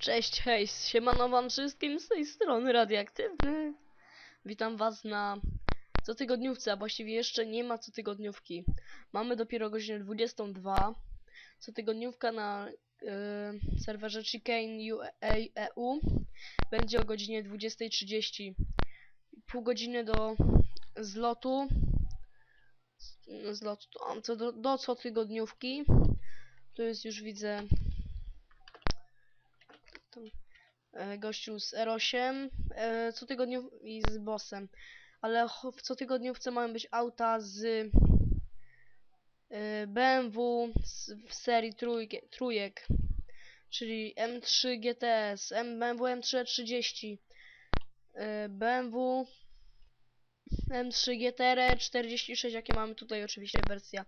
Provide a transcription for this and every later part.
Cześć, hej, siemano wam wszystkim z tej strony Radioaktywny. Witam was na cotygodniówce, a właściwie jeszcze nie ma cotygodniówki. Mamy dopiero godzinę 22. Cotygodniówka na y, serwerze Chicane EU będzie o godzinie 20.30. Pół godziny do zlotu. Z- Zlotu, do, do cotygodniówki. Tu jest już widzę tam, e, gościu z R8 e, co tygodniu i z bossem. Ale w cotygodniówce mają być auta z e, BMW w serii trójkie, trójek, czyli M3 GTS, BMW M330, e, BMW M3 GTR 46, jakie mamy tutaj oczywiście wersja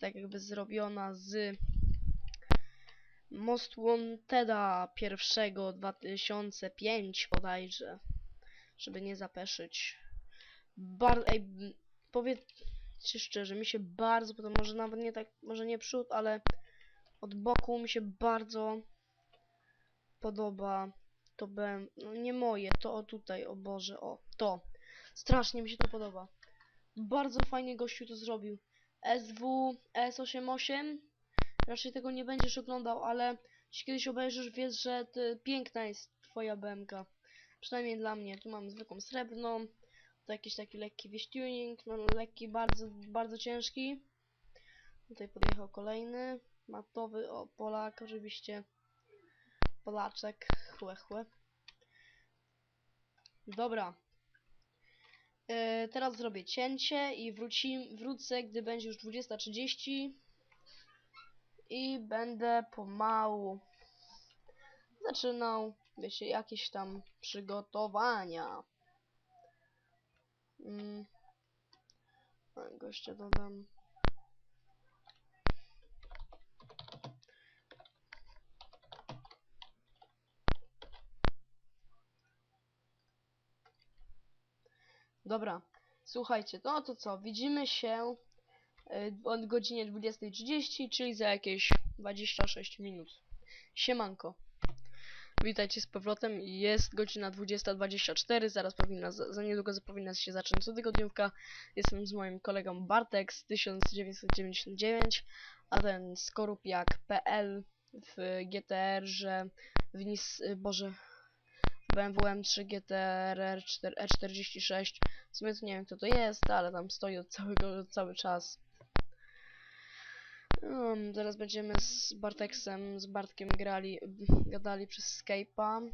tak jakby zrobiona z Most Wanteda pierwszego 2005 bodajże, żeby nie zapeszyć. Bar ej, m, powiedzcie szczerze, mi się bardzo podoba, może nawet nie tak, może nie przód, ale od boku mi się bardzo podoba to B, no nie moje, to o tutaj, o Boże, o, to. Strasznie mi się to podoba. Bardzo fajnie gościu to zrobił. SW S88 raczej tego nie będziesz oglądał, ale jeśli kiedyś obejrzysz, wiesz, że ty, piękna jest twoja BMK. Przynajmniej dla mnie. Tu mam zwykłą srebrną. To jakiś taki lekki wieś-tuning, no lekki, bardzo, bardzo ciężki. Tutaj podjechał kolejny. Matowy, o, Polak oczywiście. Polaczek, chłe, chłe. Dobra. E, teraz zrobię cięcie i wróci, wrócę, gdy będzie już 20.30 i będę pomału zaczynał, wiecie, jakieś tam przygotowania. Mm. A, Gościa dodam. Dobra, słuchajcie, no to co, widzimy się y, od godzinie 20.30, czyli za jakieś 26 minut. Siemanko. Witajcie z powrotem. Jest godzina 20.24, zaraz powinna, za, niedługo powinna się zacząć cotygodniówka. Jestem z moim kolegą Bartek z 1999, a ten skorupiak.pl w GTR, że w NIS, y, Boże, w BMW M3 GTR R4, E46. W sumie to nie wiem kto to jest, ale tam stoi od całego, cały czas. Um, zaraz będziemy z Barteksem, z Bartkiem grali, gadali przez Skype'a.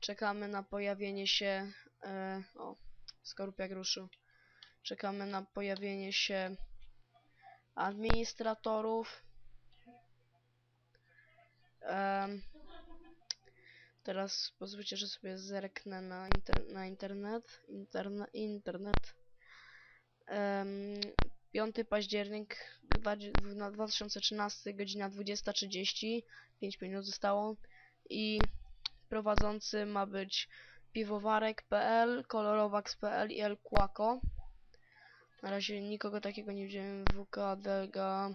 Czekamy na pojawienie się... E, o, skorupiak ruszył. Czekamy na pojawienie się administratorów. Teraz pozwólcie, że sobie zerknę na, inter na internet. Interne internet. Em, 5 październik dwa- na 2013, godzina 20.30, 5 minut zostało i prowadzący ma być piwowarek.pl, kolorowax.pl i El. Na razie nikogo takiego nie widziałem. WK, Delga,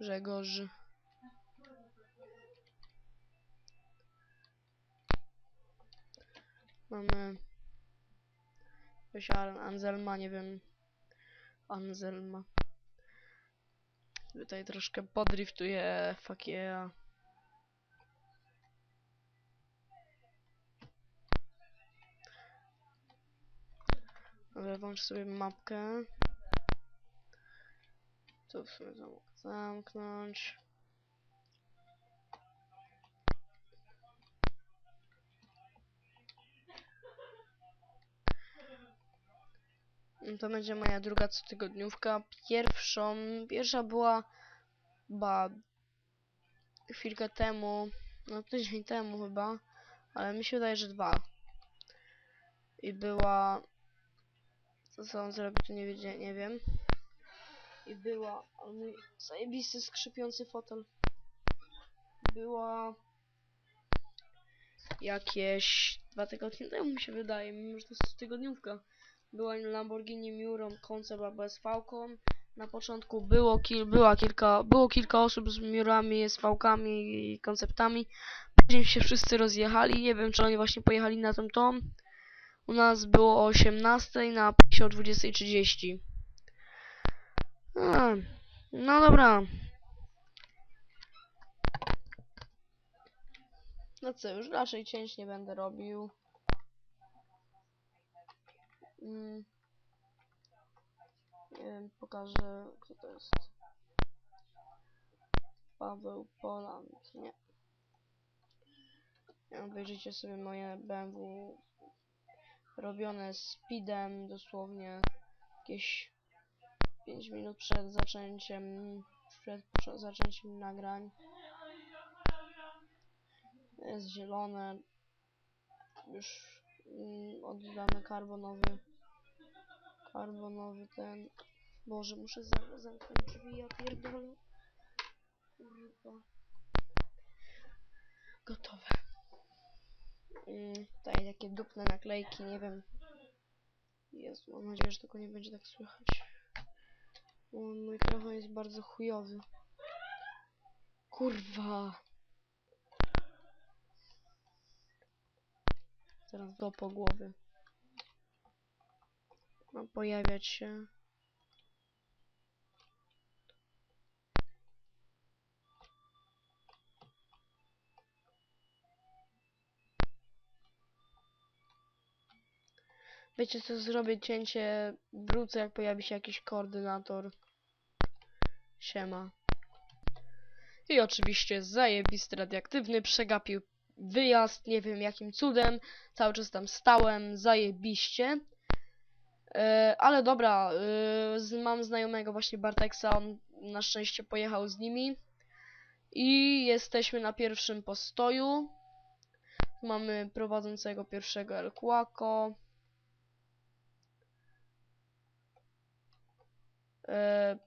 Grzegorz. Mamy An- Anselma, nie wiem. Anselma. Tutaj troszkę podriftuję, fuck yeah. Dobra, sobie mapkę. Tu w sumie zamknąć. To będzie moja druga cotygodniówka. Pierwszą, pierwsza była chyba chwilkę temu, no tydzień temu chyba, ale mi się wydaje, że dwa. I była, co, zrobił, to nie, wiedzie, nie wiem. I była, ale mój zajebisty skrzypiący fotel. Była jakieś dwa tygodnie temu mi się wydaje, mimo że to jest tygodniówka. Była Lamborghini Miuron Concept ABS Falcon, Na początku było, kil, była kilka, było kilka osób z z fałkami i konceptami. Później się wszyscy rozjechali. Nie wiem, czy oni właśnie pojechali na tą tom. U nas było o 18, na Pixie o 20.30. A, No dobra. No co, już raczej cięć nie będę robił. Mm. Nie wiem, pokażę, kto to jest. Paweł Poland, nie. Obejrzyjcie sobie moje BMW robione speedem, dosłownie jakieś 5 minut przed zaczęciem, przed zaczęciem nagrań. Jest zielone. Już mm, oddamy Karbonowy ten. Boże, muszę za- zamknąć drzwi, ja pierdolę. Kurwa. Gotowe. Mm, tutaj takie dupne naklejki, nie wiem. Jezu, mam nadzieję, że tego nie będzie tak słychać. Mój mikrofon jest bardzo chujowy. Kurwa. Teraz do po głowy. Ma pojawiać się. Wiecie co, zrobię cięcie, wrócę jak pojawi się jakiś koordynator. Siema. I oczywiście zajebisty radioaktywny przegapił wyjazd, nie wiem jakim cudem, cały czas tam stałem, zajebiście. E, ale dobra, e, mam znajomego właśnie Barteksa, on na szczęście pojechał z nimi. I jesteśmy na pierwszym postoju. Mamy prowadzącego pierwszego El Quaco. E,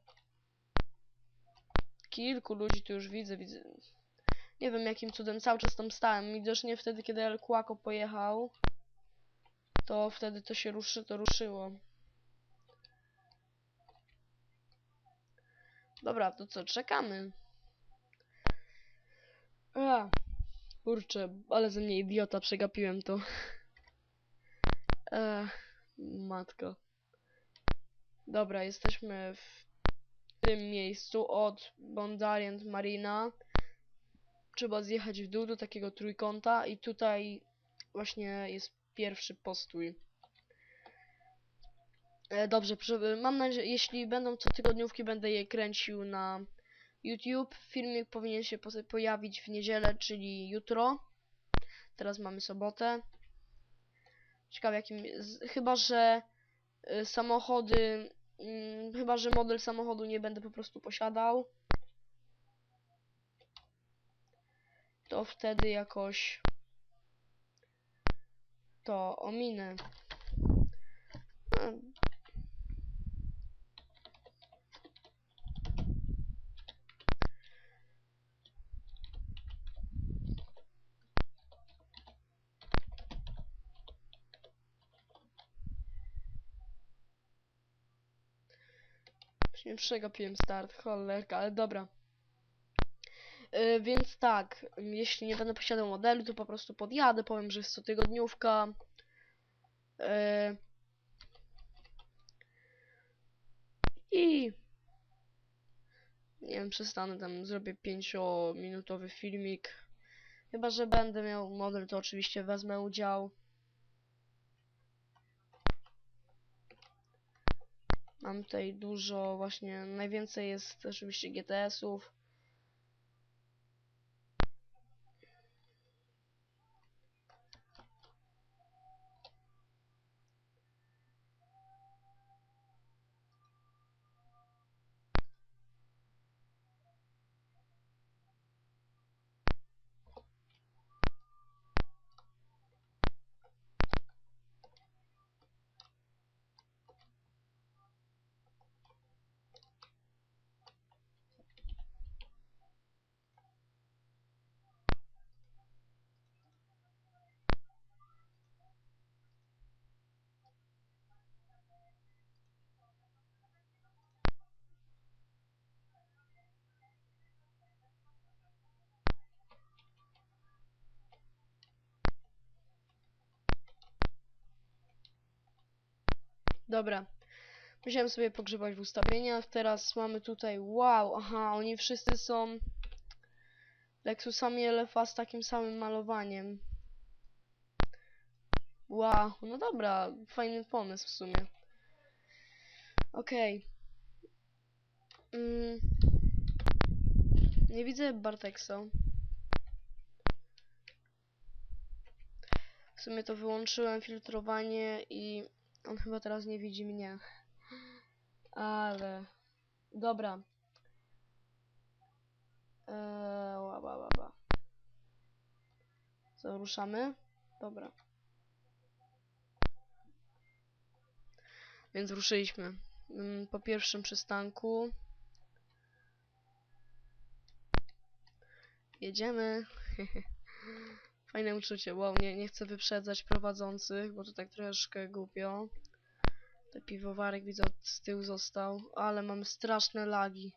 kilku ludzi tu już widzę, widzę. Nie wiem jakim cudem cały czas tam stałem. Widocznie wtedy, kiedy El Quaco pojechał, to wtedy to się ruszy, to ruszyło. Dobra, to co, czekamy. A, kurczę, ale ze mnie idiota, przegapiłem to. Ech, matko. Dobra, jesteśmy w tym miejscu od Bondalient Marina. Trzeba zjechać w dół do takiego trójkąta i tutaj właśnie jest pierwszy postój. E, dobrze, mam nadzieję, jeśli będą cotygodniówki, będę je kręcił na YouTube. Filmik powinien się pojawić w niedzielę, czyli jutro. Teraz mamy sobotę. Ciekawe jakim... Chyba, że y, samochody... mm, chyba, że model samochodu nie będę po prostu posiadał. To wtedy jakoś... To ominę. Właśnie przegapiłem start, cholerka, ale dobra. Yy, więc tak, jeśli nie będę posiadał modelu, to po prostu podjadę, powiem, że jest cotygodniówka. Yy, I... Nie wiem, przestanę tam, zrobię 5-minutowy filmik. Chyba, że będę miał model, to oczywiście wezmę udział. Mam tutaj dużo, właśnie najwięcej jest oczywiście GTS-ów. Dobra. Musiałem sobie pogrzebać w ustawieniach. Teraz mamy tutaj. Wow, aha, oni wszyscy są. Lexusami LFA z takim samym malowaniem. Wow, no dobra, fajny pomysł w sumie. Okej. Mm. Nie widzę Barteksa. W sumie to wyłączyłem filtrowanie i on chyba teraz nie widzi mnie. Ale... Dobra. Eee, ła, ła. Co, ruszamy? Dobra. Więc ruszyliśmy. Mm, Po pierwszym przystanku. Jedziemy. Fajne uczucie. Wow, nie, nie chcę wyprzedzać prowadzących, bo to tak troszkę głupio. Ten piwowarek widzę z tyłu został, ale mamy straszne lagi.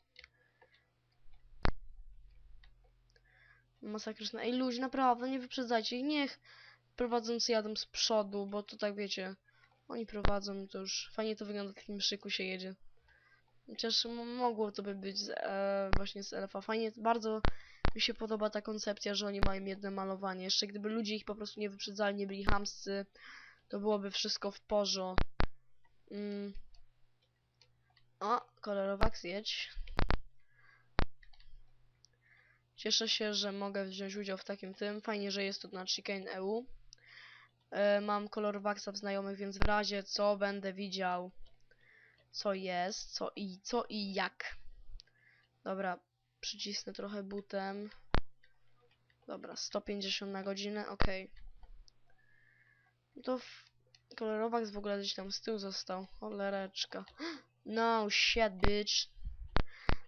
Masakryczne. Ej, ludzie, naprawdę, nie wyprzedzajcie ich. Niech prowadzący jadą z przodu, bo to tak wiecie. Oni prowadzą, to już fajnie to wygląda, w takim szyku się jedzie. Chociaż mogło to by być z, e, właśnie z LFA. Fajnie, bardzo mi się podoba ta koncepcja, że oni mają jedno malowanie. Jeszcze gdyby ludzie ich po prostu nie wyprzedzali, nie byli chamscy, to byłoby wszystko w porządku. Mm. O, kolorowak zjedź. Cieszę się, że mogę wziąć udział w takim tym. Fajnie, że jest to na Chicane EU. E, mam kolorowaksa w znajomych, więc w razie co będę widział, co jest, co i co i jak. Dobra, przycisnę trochę butem. Dobra, 150 na godzinę, ok. No to w... kolorowak w ogóle gdzieś tam z tyłu został. Cholereczka. No shit, bitch.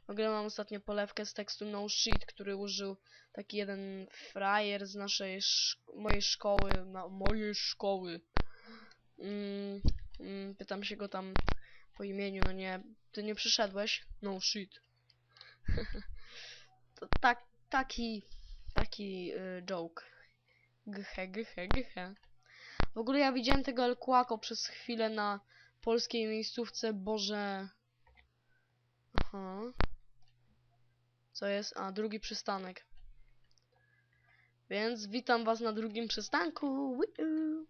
W ogóle mam ostatnio polewkę z tekstu no shit, który użył taki jeden frajer z naszej sz mojej szkoły, na mojej szkoły. Mm, mm, pytam się go tam po imieniu, no nie, ty nie przyszedłeś? No shit. tak, taki, taki y, joke. Ghe, ghe, ghe. W ogóle ja widziałem tego El przez chwilę na polskiej miejscówce, Boże. Aha. Co jest? A, drugi przystanek. Więc witam was na drugim przystanku. Wiu.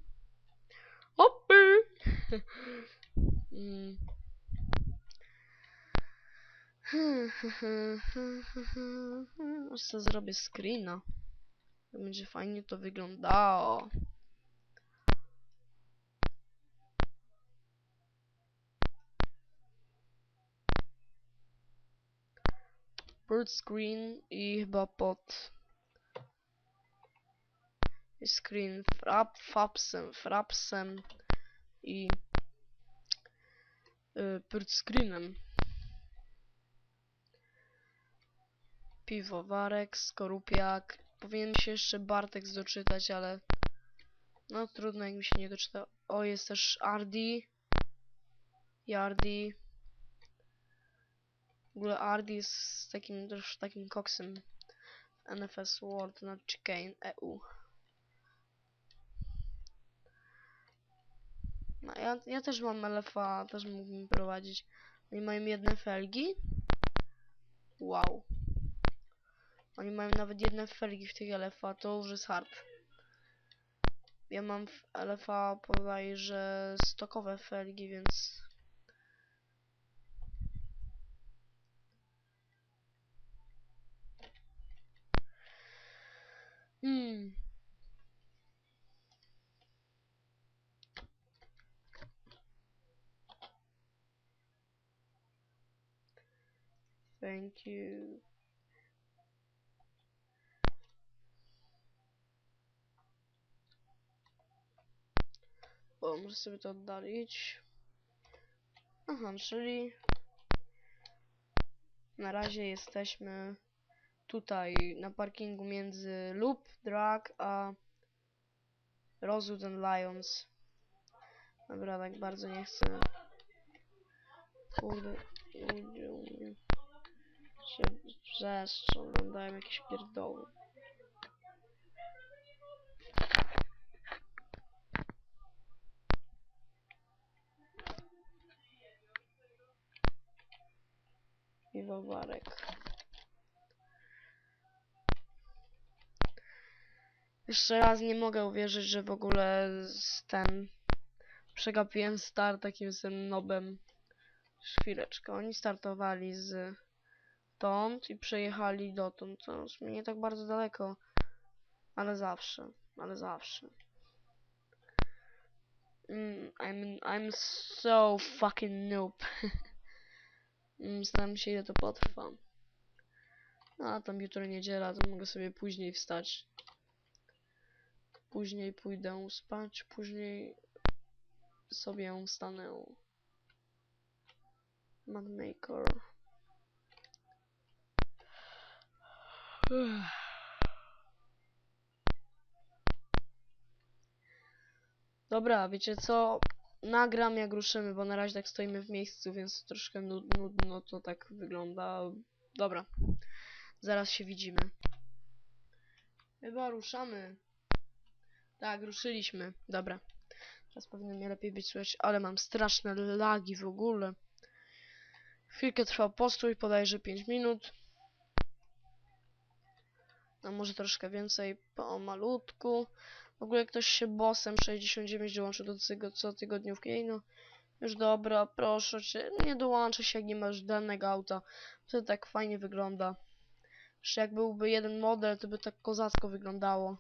Hoppy! Mm. Sobie zrobię screena. Będzie fajnie to wyglądało. Bird screen i chyba pod screen frap, fapsem, frapsem i y, bird screenem. Piwowarek, skorupiak. Powinien się jeszcze Bartek doczytać, ale no trudno jak mi się nie doczyta. O, jest też Ardi. Yardi. W ogóle Ardi jest takim też takim koksem NFS World na Chicane EU. No, ja, ja też mam LFA, też mógłbym prowadzić. Oni mają jedne felgi. Wow. Oni mają nawet jedne felgi w tych LFA, to już jest hard. Ja mam w LFA bodajże stokowe felgi, więc... Hmm. Thank you. O, muszę sobie to oddalić. Aha, czyli na razie jesteśmy tutaj na parkingu między Loop, Drag a Rosewood and Lions. Dobra, tak bardzo nie chcę. Kurde, ludzie u mnie się wrzeszczą, jakieś pierdoły. Piwowarek. Jeszcze raz nie mogę uwierzyć, że w ogóle z ten przegapiłem start takim tym nobem. Chwileczkę, oni startowali z stąd i przejechali dotąd. To nie tak bardzo daleko, ale zawsze, ale zawsze. Mm, I'm, I'm so fucking noob. Mm, Zastanawiam się ile to potrwa. No, A tam jutro niedziela, to mogę sobie później wstać. Później pójdę spać, później sobie wstanę. Madmaker. Dobra, wiecie co? Nagram jak ruszymy, bo na razie tak stoimy w miejscu, więc troszkę nud- nudno to tak wygląda. Dobra, zaraz się widzimy. Chyba ruszamy. Tak, ruszyliśmy. Dobra. Teraz powinno mnie lepiej być słychać, ale mam straszne lagi w ogóle. Chwilkę trwał postój, bodajże 5 minut. No może troszkę więcej, po malutku. W ogóle ktoś się bossem 69 dołączył do tego co tygodniówki. Ej no, już dobra, proszę cię, nie dołączę się jak nie masz danego auta. To tak fajnie wygląda. Jeszcze jak byłby jeden model, to by tak kozacko wyglądało.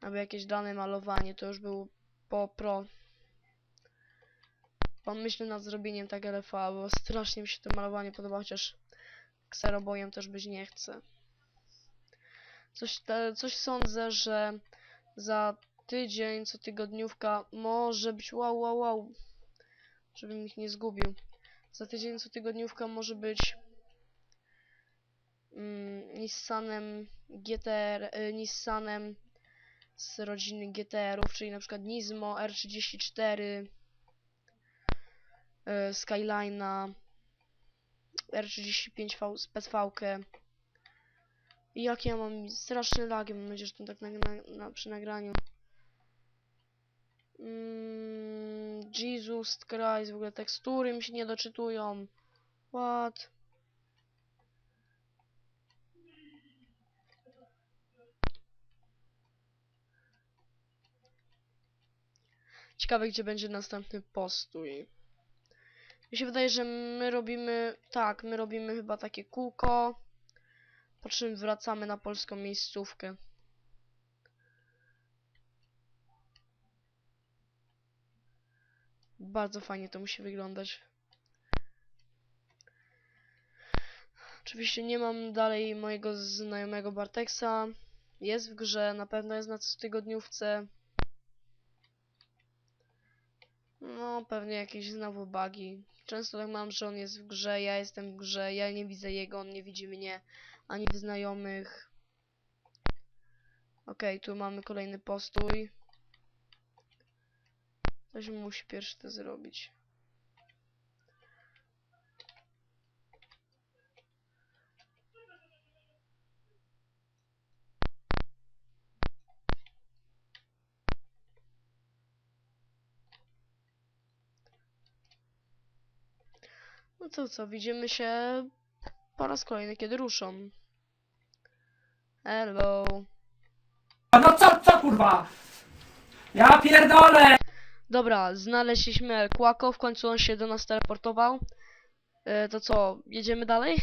Albo jakieś dane malowanie, to już był po pro. Pomyślę nad zrobieniem tak LFA, bo strasznie mi się to malowanie podoba, chociaż kserobojem też być nie chcę. Coś, te, coś sądzę, że za tydzień, co tygodniówka może być wow, wow, wow, żebym ich nie zgubił. Za tydzień, co tygodniówka może być mm, Nissanem GTR, y, Nissanem z rodziny GTR-ów, czyli na przykład Nismo R34, y, Skyline'a, R35 V z PSV-kę. Jak ja mam straszne lagi, mam nadzieję, że to tak na, na, przy nagraniu. Mm, Jesus Christ, w ogóle tekstury mi się nie doczytują. What? Ciekawe, gdzie będzie następny postój. Mi się wydaje, że my robimy, tak, my robimy chyba takie kółko, po czym wracamy na polską miejscówkę. Bardzo fajnie to musi wyglądać. Oczywiście nie mam dalej mojego znajomego Barteksa. Jest w grze, na pewno jest na tygodniówce. No, pewnie jakieś znowu bugi. Często tak mam, że on jest w grze, ja jestem w grze, ja nie widzę jego, on nie widzi mnie, ani w znajomych. Okej, tu mamy kolejny postój. Ktoś musi pierwszy to zrobić. No to co, widzimy się po raz kolejny, kiedy ruszą. Hello. A no co, co kurwa? Ja pierdolę! Dobra, znaleźliśmy El Quaco, w końcu on się do nas teleportował. E, to co, jedziemy dalej?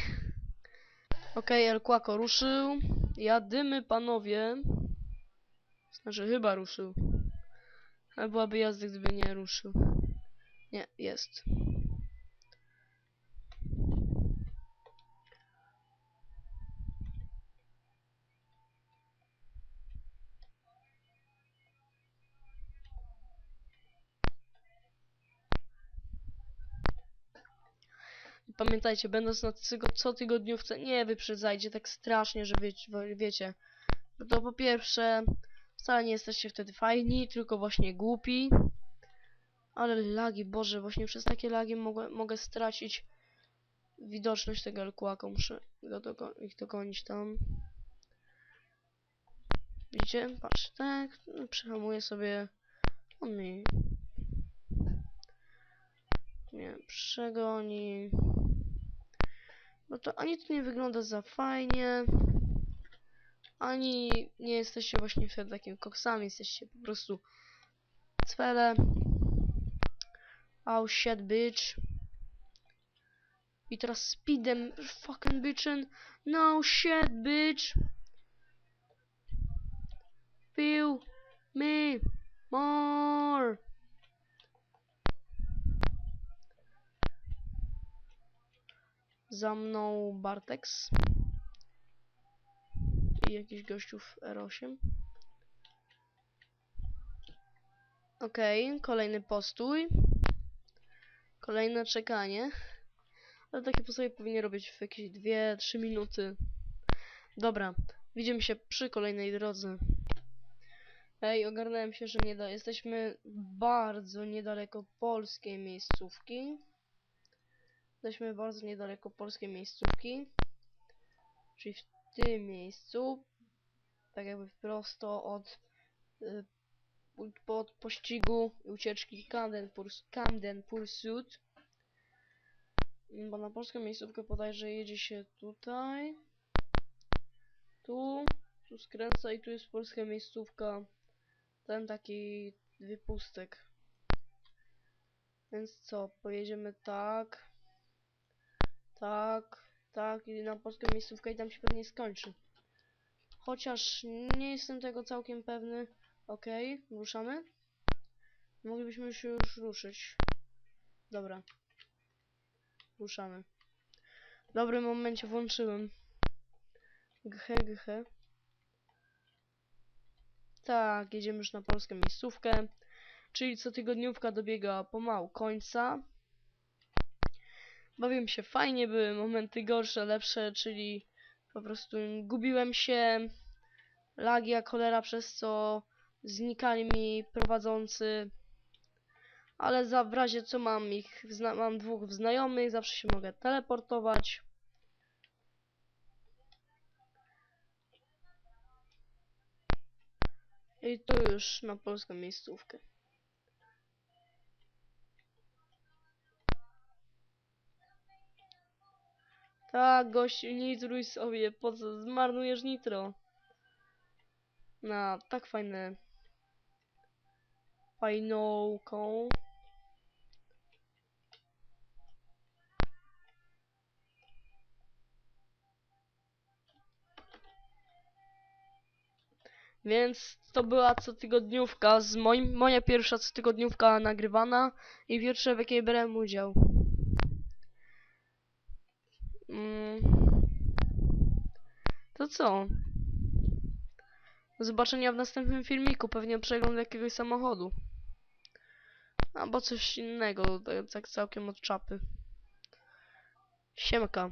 Okej, El Quaco ruszył. Jadymy, panowie. Znaczy, chyba ruszył. Ale byłaby jazda, gdyby nie ruszył. Nie, jest. Pamiętajcie, będąc na cygo- co tygodniówce, nie wyprzedzajcie tak strasznie, że wiecie. Bo to po pierwsze, wcale nie jesteście wtedy fajni, tylko właśnie głupi. Ale lagi, Boże, właśnie przez takie lagi mogę, mogę stracić widoczność tego elkłaka. Muszę go dogo ich dogonić tam. Widzicie? Patrz, tak, no, przehamuję sobie. On mi... Nie, przegoni... No to ani to nie wygląda za fajnie, ani nie jesteście właśnie wtedy takimi koksami, jesteście po prostu cwele. Oh shit, bitch. I teraz speedem, fucking bitchin. No shit, bitch. Feel me more. Za mną Bartex. I jakiś gościów R8. Okej, kolejny postój. Kolejne czekanie. Ale takie postóje powinien robić w jakieś 2-3 minuty. Dobra, widzimy się przy kolejnej drodze. Ej, ogarnąłem się, że nie da. Jesteśmy bardzo niedaleko polskiej miejscówki. Jesteśmy bardzo niedaleko polskiej miejscówki. Czyli w tym miejscu. Tak jakby prosto od y, u- od pościgu i ucieczki Camden, Purs Camden Pursuit. Bo na polską miejscówkę bodajże jedzie się tutaj. Tu. Tu skręca i tu jest polska miejscówka. Ten taki wypustek. Więc co, pojedziemy tak. Tak, tak i na polską miejscówkę i tam się pewnie skończy. Chociaż nie jestem tego całkiem pewny. Okej, ruszamy. Moglibyśmy się już ruszyć. Dobra. Ruszamy. W dobrym momencie włączyłem. Ghe, ghe. Tak, jedziemy już na polską miejscówkę. Czyli cotygodniówka dobiega pomału końca. Bawiłem się fajnie, były momenty gorsze, lepsze, czyli po prostu gubiłem się. Lagi jak cholera, przez co znikali mi prowadzący. Ale za w razie co mam ich, mam dwóch znajomych, zawsze się mogę teleportować. I to już na polską miejscówkę. Tak, gościu, nitruj sobie, po co zmarnujesz nitro? Na tak fajne fajnąką. Więc to była cotygodniówka z moim, moja pierwsza cotygodniówka nagrywana i pierwsza w jakiej brałem udział. Mm. To co? Do zobaczenia w następnym filmiku, pewnie przegląd jakiegoś samochodu. Albo coś innego, tak całkiem od czapy. Siemka.